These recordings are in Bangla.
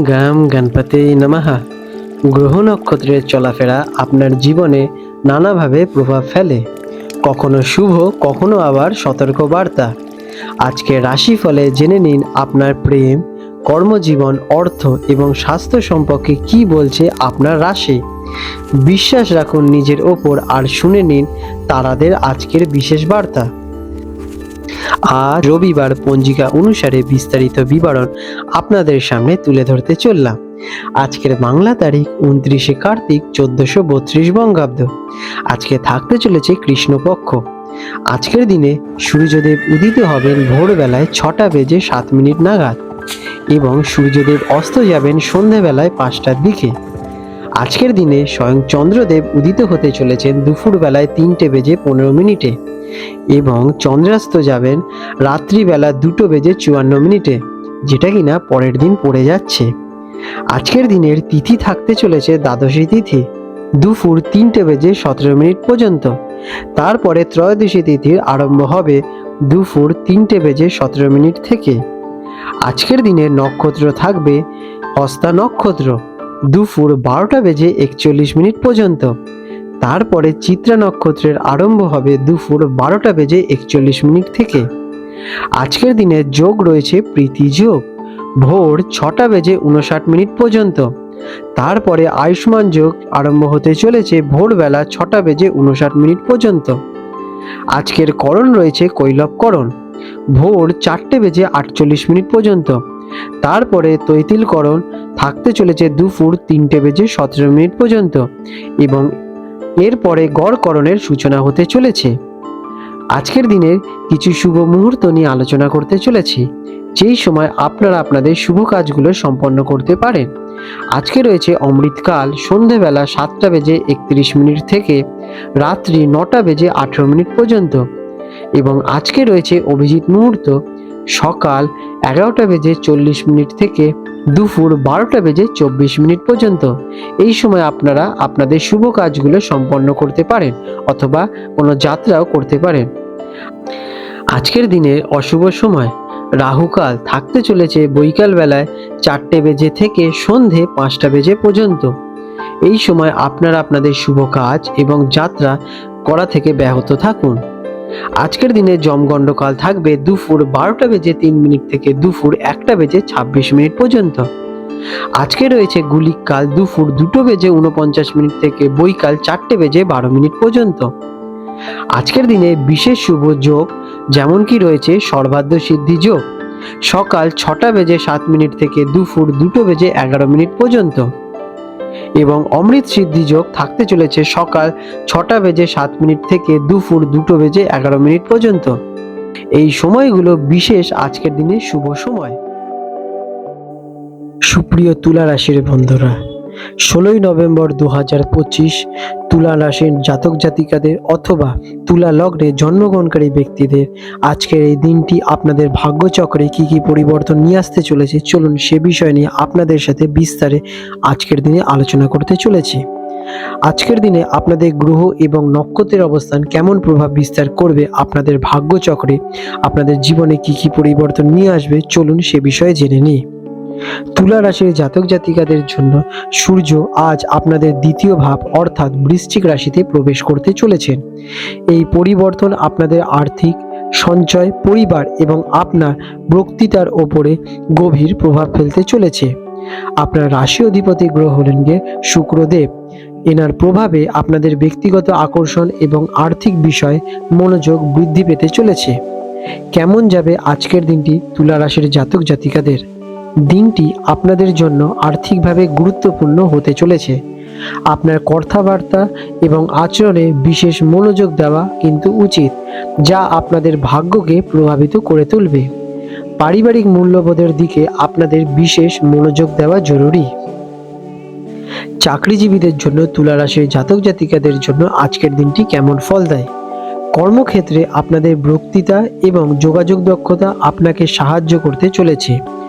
গাম গণপতি নমঃ। গ্রহ নক্ষত্রের চলাফেরা আপনার জীবনে নানাভাবে প্রভাব ফেলে। কখনো শুভ, কখনো আবার সতর্ক বার্তা। আজকে রাশিফলে জেনে নিন আপনার প্রেম, কর্মজীবন, অর্থ এবং স্বাস্থ্য সম্পর্কে কি বলছে আপনার রাশি। বিশ্বাস রাখুন নিজের ওপর আর শুনে নিন তারাদের আজকের বিশেষ বার্তা। আজ রবিবার পঞ্জিকা অনুসারে বিস্তারিত বিবরণ আপনাদের সামনে তুলে ধরতে চললাম। আজকের বাংলা তারিখ উনত্রিশে কার্তিক চোদ্দশো বত্রিশ বঙ্গাব্দ। আজকে থাকতে চলেছে কৃষ্ণপক্ষ। আজকের দিনে সূর্যদেব উদিত হবেন ভোরবেলায় ছটা বেজে সাত মিনিট নাগাদ এবং সূর্যদেব অস্ত যাবেন সন্ধেবেলায় পাঁচটার দিকে। আজকের দিনে স্বয়ং চন্দ্রদেব উদিত হতে চলেছেন দুপুরবেলায় তিনটে বেজে পনেরো মিনিটে এবং চন্দ্রাস্ত যাবেন রাত্রিবেলা দুটো বেজে চুয়ান্ন মিনিটে, যেটা কিনা পরের দিন পড়ে যাচ্ছে। আজকের দিনের তিথি থাকতে চলেছে দ্বাদশী তিথি, দুপুর তিনটে বেজে সতেরো মিনিট পর্যন্ত। তারপরে ত্রয়োদশী তিথির আরম্ভ হবে দুপুর তিনটে বেজে সতেরো মিনিট থেকে। আজকের দিনের নক্ষত্র থাকবে হস্তা নক্ষত্র। দুপুর বারোটা বেজে একচল্লিশ মিনিট পর্যন্ত। তারপরে চিত্রা নক্ষত্রের আরম্ভ হবে দুপুর বারোটা বেজে একচল্লিশ মিনিট থেকে। আজকের দিনে যোগ রয়েছে প্রীতি যোগ। ভোর ছটা বেজে উনষাট মিনিট পর্যন্ত। তারপরে আয়ুষ্মান যোগ আরম্ভ হতে চলেছে ভোরবেলা ছটা বেজে উনষাট মিনিট পর্যন্ত। আজকের করণ রয়েছে কৈলবকরণ ভোর চারটে বেজে আটচল্লিশ মিনিট পর্যন্ত। তারপরে তৈতিলকরণ থাকতে চলেছে দুপুর তিনটে বেজে সতেরো মিনিট পর্যন্ত এবং এরপরে গড়করণের সূচনা হতে চলেছে। আজকের দিনের কিছু শুভ মুহূর্ত নিয়ে আলোচনা করতে চলেছি। যেই সময় আপনারা আপনাদের শুভ কাজগুলো সম্পন্ন করতে পারেন। আজকে রয়েছে অমৃতকাল, সন্ধেবেলা সাতটা বেজে একত্রিশ মিনিট থেকে রাত্রি নটা বেজে আঠেরো মিনিট পর্যন্ত এবং আজকে রয়েছে অভিজিৎ মুহূর্ত সকাল এগারোটা বেজে চল্লিশ মিনিট থেকে দুপুর বারোটা বেজে চব্বিশ মিনিট পর্যন্ত। এই সময় আপনারা আপনাদের শুভ কাজগুলো সম্পন্ন করতে পারেন অথবা কোনো যাত্রাও করতে পারেন। আজকের দিনের অশুভ সময়। রাহুকাল থাকতে চলেছে বৈকাল বেলায় চারটে বেজে থেকে সন্ধে পাঁচটা বেজে পর্যন্ত। এই সময় আপনারা আপনাদের শুভ কাজ এবং যাত্রা করা থেকে ব্যাহত থাকুন। আজকের দিনে জমগণ্ডকাল থাকবে দুপুর বারোটা বেজে তিন মিনিট থেকে দুপুর একটা বেজে ছাব্বিশ মিনিট পর্যন্ত। আজকে রয়েছে গুলিক কাল দুপুর দুটো বেজে উনপঞ্চাশ মিনিট থেকে বৈকাল চারটে বেজে বারো মিনিট পর্যন্ত। আজকের দিনে বিশেষ শুভ যোগ যেমন কি রয়েছে সর্বাধ্য সিদ্ধি যোগ। সকাল ছটা বেজে সাত মিনিট থেকে দুপুর দুটো বেজে এগারো মিনিট পর্যন্ত। এবং অমৃত সিদ্ধি যোগ থাকতে চলেছে সকাল ছটা বেজে সাত মিনিট থেকে দুপুর দুটো বেজে এগারো মিনিট পর্যন্ত। এই সময়গুলো বিশেষ আজকের দিনে শুভ সময়। সুপ্রিয় তুলা রাশির বন্ধুরা ষোলোই নভেম্বর দু হাজার পঁচিশ তুলা রাশির জাতক জাতিকাদের অথবা তুলা লগ্নে জন্মগ্রহণকারী ব্যক্তিদের আজকের এই দিনটি আপনাদের ভাগ্যচক্রে কি কি পরিবর্তন নিয়ে আসতে চলেছে, চলুন সে বিষয় নিয়ে আপনাদের সাথে বিস্তারে আজকের দিনে আলোচনা করতে চলেছি। আজকের দিনে আপনাদের গ্রহ এবং নক্ষত্রের অবস্থান কেমন প্রভাব বিস্তার করবে, আপনাদের ভাগ্যচক্রে আপনাদের জীবনে কি কি পরিবর্তন নিয়ে আসবে, চলুন সে বিষয়ে জেনে নিই। তুলা রাশির জাতক জাতিকাদের জন্য সূর্য আজ আপনাদের দ্বিতীয় ভাব অর্থাৎ বৃশ্চিক রাশিতে প্রবেশ করতে চলেছেন। এই পরিবর্তন আপনাদের আর্থিক, সঞ্চয়, পরিবার এবং আপনার বক্তৃতার ওপরে গভীর প্রভাব ফেলতে চলেছে। আপনার রাশি অধিপতি গ্রহ হলেন গিয়ে শুক্রদেব। এনার প্রভাবে আপনাদের ব্যক্তিগত আকর্ষণ এবং আর্থিক বিষয়ে মনোযোগ বৃদ্ধি পেতে চলেছে। কেমন যাবে আজকের দিনটি তুলা রাশির জাতক জাতিকাদের? দিনটি আপনাদের জন্য আর্থিকভাবে গুরুত্বপূর্ণ হতে চলেছে। আপনার কথাবার্তা এবং আচরণে বিশেষ মনোযোগ দেওয়া কিন্তু উচিত, যা আপনাদের ভাগ্যকে প্রভাবিত করে তুলবে। পারিবারিক মূল্যবোধের দিকে আপনাদের বিশেষ মনোযোগ দেওয়া জরুরি। চাকরিজীবীদের জন্য তুলা রাশির জাতক জাতিকাদের জন্য আজকের দিনটি কেমন ফল দেয়? কর্মক্ষেত্রে আপনাদের বক্তৃতা এবং যোগাযোগ দক্ষতা আপনাকে সাহায্য করতে চলেছে।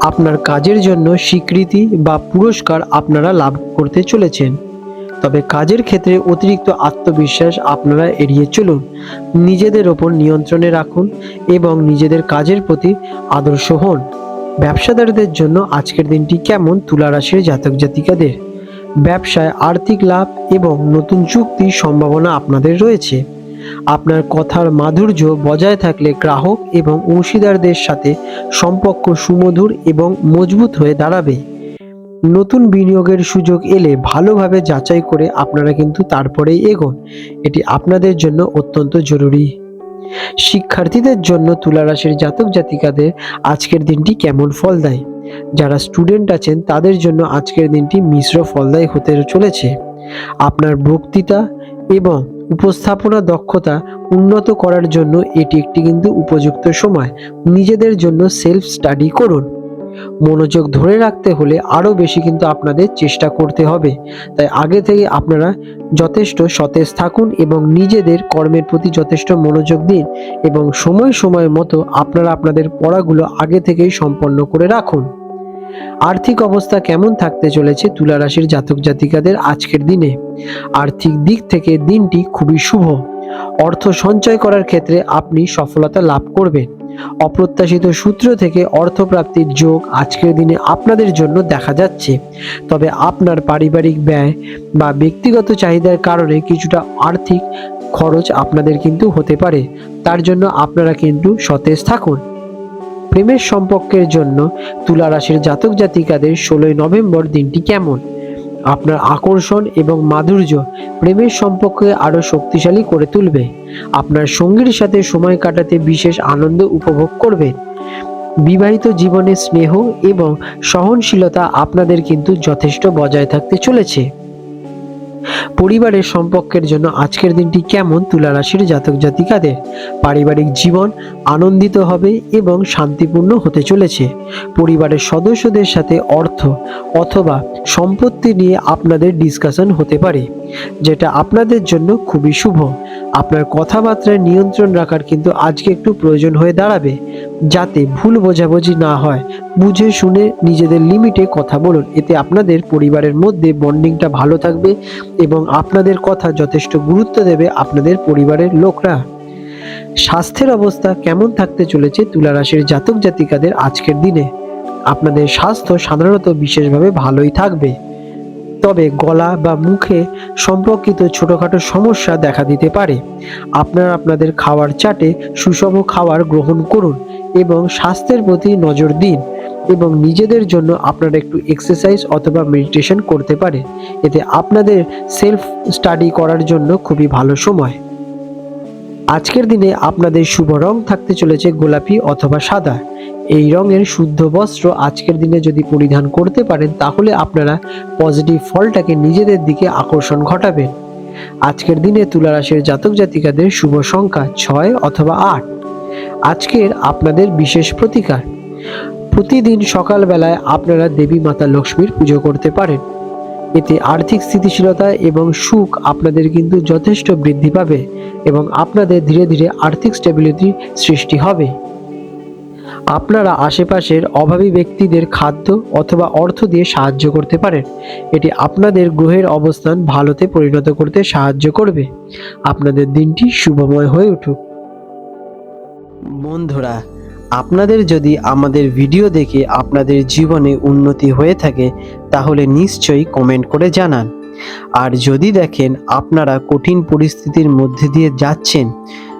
আপনার কাজের জন্য স্বীকৃতি বা পুরস্কার আপনারা লাভ করতে চলেছেন। তবে কাজের ক্ষেত্রে অতিরিক্ত আত্মবিশ্বাস আপনারা এড়িয়ে চলুন। নিজেদের ওপর নিয়ন্ত্রণে রাখুন এবং নিজেদের কাজের প্রতি আদর্শ হন। ব্যবসাদারদের জন্য আজকের দিনটি কেমন তুলা রাশির জাতক জাতিকাদের? ব্যবসায় আর্থিক লাভ এবং নতুন চুক্তির সম্ভাবনা আপনাদের রয়েছে। আপনার কথার মাধুর্য বজায় থাকলে গ্রাহক এবং অংশীদারদের সাথে সম্পর্ক সুমধুর এবং মজবুত হয়ে দাঁড়াবে। নতুন বিনিয়োগের সুযোগ এলে ভালোভাবে যাচাই করে আপনারা কিন্তু তারপরেই এগোন। এটি আপনাদের জন্য অত্যন্ত জরুরি। শিক্ষার্থীদের জন্য তুলা রাশির জাতক জাতিকাদের আজকের দিনটি কেমন ফল দেয় যারা স্টুডেন্ট আছেন, তাদের জন্য আজকের দিনটি মিশ্র ফলদায়ী হতে চলেছে। আপনার বক্তৃতা এবং উপস্থাপনা দক্ষতা উন্নত করার জন্য এটি একটি কিন্তু উপযুক্ত সময়। নিজেদের জন্য সেলফ স্টাডি করুন। মনোযোগ ধরে রাখতে হলে আরও বেশি কিন্তু আপনাদের চেষ্টা করতে হবে। তাই আগে থেকে আপনারা যথেষ্ট সতেজ থাকুন এবং নিজেদের কর্মের প্রতি যথেষ্ট মনোযোগ দিন এবং সময় সময় মতো আপনারা আপনাদের পড়াগুলো আগে থেকেই সম্পন্ন করে রাখুন। আর্থিক অবস্থা কেমন থাকতে চলেছে তুলা রাশির জাতক জাতিকাদের আজকের দিনে? আর্থিক দিক থেকে দিনটি খুবই শুভ। অর্থ সঞ্চয় করার ক্ষেত্রে আপনি সফলতা লাভ করবেন। অপ্রত্যাশিত সূত্র থেকে অর্থপ্রাপ্তির যোগ আজকের দিনে আপনাদের জন্য দেখা যাচ্ছে। তবে আপনার পারিবারিক ব্যয় বা ব্যক্তিগত চাহিদার কারণে কিছুটা আর্থিক খরচ আপনাদের কিন্তু হতে পারে। তার জন্য আপনারা কিন্তু সতেজ থাকুন। প্রেমের সম্পর্কের জন্য তুলা রাশির জাতক জাতিকাদের ষোলোই নভেম্বর দিনটি কেমন? আপনার আকর্ষণ এবং মাধুর্য প্রেমের সম্পর্কে আরও শক্তিশালী করে তুলবে। আপনার সঙ্গীর সাথে সময় কাটাতে বিশেষ আনন্দ উপভোগ করবেন বিবাহিত জীবনে স্নেহ এবং সহনশীলতা আপনাদের কিন্তু যথেষ্ট বজায় থাকতে চলেছে। পরিবারের সম্পর্কের জন্য আজকের দিনটি কেমন তুলা রাশির জাতক জাতিকাদের? পারিবারিক জীবন আনন্দিত হবে এবং শান্তিপূর্ণ হতে চলেছে। পরিবারের সদস্যদের সাথে অর্থ অথবা সম্পত্তি নিয়ে আপনাদের ডিসকাশন হতে পারে। যেটা আপনাদের জন্য খুবই শুভ। আপনার কথাবার্তায় নিয়ন্ত্রণ রাখার কিন্তু আজকে একটু প্রয়োজন হয়ে দাঁড়াবে, যাতে ভুল বোঝাবুঝি না হয়। বুঝে শুনে নিজেদের লিমিটে কথা বলুন। এতে আপনাদের পরিবারের মধ্যে বন্ডিংটা ভালো থাকবে এবং আপনাদের কথা যথেষ্ট গুরুত্ব দেবে আপনাদের পরিবারের লোকরা। স্বাস্থ্যের অবস্থা কেমন থাকতে চলেছে তুলা রাশির জাতক জাতিকাদের আজকের দিনে? আপনাদের স্বাস্থ্য সাধারণত বিশেষভাবে ভালোই থাকবে। তবে গলা বা মুখে সম্পর্কিত ছোটোখাটো সমস্যা দেখা দিতে পারে। আপনারা আপনাদের খাওয়ার চাটে সুষম খাবার গ্রহণ করুন এবং স্বাস্থ্যের প্রতি নজর দিন এবং নিজেদের জন্য আপনারা একটু এক্সারসাইজ অথবা মেডিটেশন করতে পারে এতে আপনাদের সেলফ স্টাডি করার জন্য খুবই ভালো সময়। আজকের দিনে আপনাদের শুভ রং থাকতে চলেছে গোলাপি অথবা সাদা। এই রঙের শুদ্ধ বস্ত্র আজকের দিনে যদি পরিধান করতে পারেন, তাহলে আপনারা পজিটিভ ফলটাকে নিজেদের দিকে আকর্ষণ ঘটাবেন। আজকের দিনে তুলা রাশির জাতক জাতিকাদের শুভ সংখ্যা ছয় অথবা আট। আজকের আপনাদের বিশেষ প্রতিকার। প্রতিদিন সকালবেলায় আপনারা দেবী মাতা লক্ষ্মীর পুজো করতে পারেন। এতে আর্থিক স্থিতিশীলতা এবং সুখ আপনাদের কিন্তু যথেষ্ট বৃদ্ধি পাবে এবং আপনাদের ধীরে ধীরে আর্থিক স্টেবিলিটি সৃষ্টি হবে। আপনারা আশেপাশের অভাবী ব্যক্তিদের খাদ্য অথবা অর্থ দিয়ে সাহায্য করতে পারেন। এটি আপনাদের গ্রহের অবস্থান ভালোতে পরিণত করতে সাহায্য করবে। আপনাদের দিনটি শুভময় হয়ে উঠুক। বন্ধুরা, আপনাদের যদি আমাদের ভিডিও দেখে আপনাদের জীবনে উন্নতি হয়ে থাকে, তাহলে নিশ্চয়ই কমেন্ট করে জানান। আর যদি দেখেন আপনারা কঠিন পরিস্থিতির মধ্যে দিয়ে যাচ্ছেন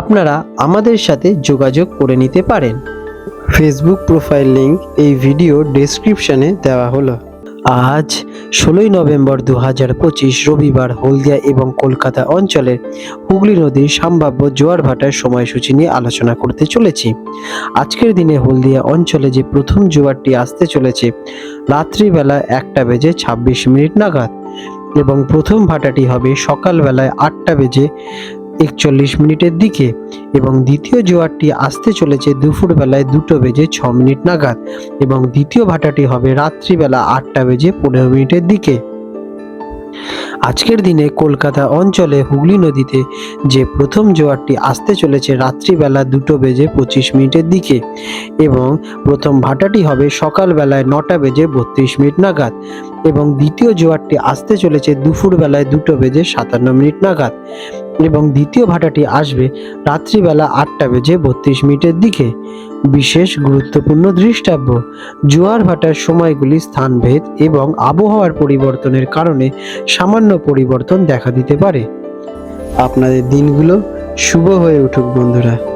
আপনারা আমাদের সাথে যোগাযোগ করে নিতে পারেন। ফেসবুক প্রোফাইল লিংক এই ভিডিও ডেসক্রিপশনে দেওয়া হলো। আজ ষোলোই নভেম্বর দু হাজার পঁচিশ রবিবার হলদিয়া এবং কলকাতা অঞ্চলের হুগলি নদীর সম্ভাব্য জোয়ার ভাটার সময়সূচি নিয়ে আলোচনা করতে চলেছি। আজকের দিনে হলদিয়া অঞ্চলে যে প্রথম জোয়ারটি আসতে চলেছে, রাত্রিবেলা একটা বেজে ছাব্বিশ মিনিট নাগাদ এবং প্রথম ভাটাটি হবে সকালবেলায় আটটা বেজে একচল্লিশ মিনিটের দিকে এবং দ্বিতীয় জোয়ারটি আসতে চলেছে দুপুরবেলায় দুটো বেজে ছ মিনিট নাগাদ এবং দ্বিতীয় ভাটাটি হবে রাত্রিবেলা আটটা বেজে পনেরো মিনিটের দিকে। আজকের দিনে কলকাতা অঞ্চলে হুগলি নদীতে যে প্রথম জোয়ারটি আসতে চলেছে রাত্রিবেলা দুটো বেজে পঁচিশ মিনিটের দিকে এবং প্রথম ভাটাটি হবে সকালবেলায় নটা বেজে বত্রিশ মিনিট নাগাদ এবং দ্বিতীয় জোয়ারটি আসতে চলেছে দুপুরবেলায় দুটো বেজে সাতান্ন মিনিট নাগাদ। এবং দ্বিতীয় ভাটাটি আসবে রাত্রিবেলা আটটা বেজে বত্রিশ মিনিটের দিকে। বিশেষ গুরুত্বপূর্ণ দৃষ্টাব্য, জোয়ার ভাটার সময়গুলি স্থানভেদ এবং আবহাওয়ার পরিবর্তনের কারণে সামান্য পরিবর্তন দেখা দিতে পারে। আপনাদের দিনগুলো শুভ হয়ে উঠুক বন্ধুরা।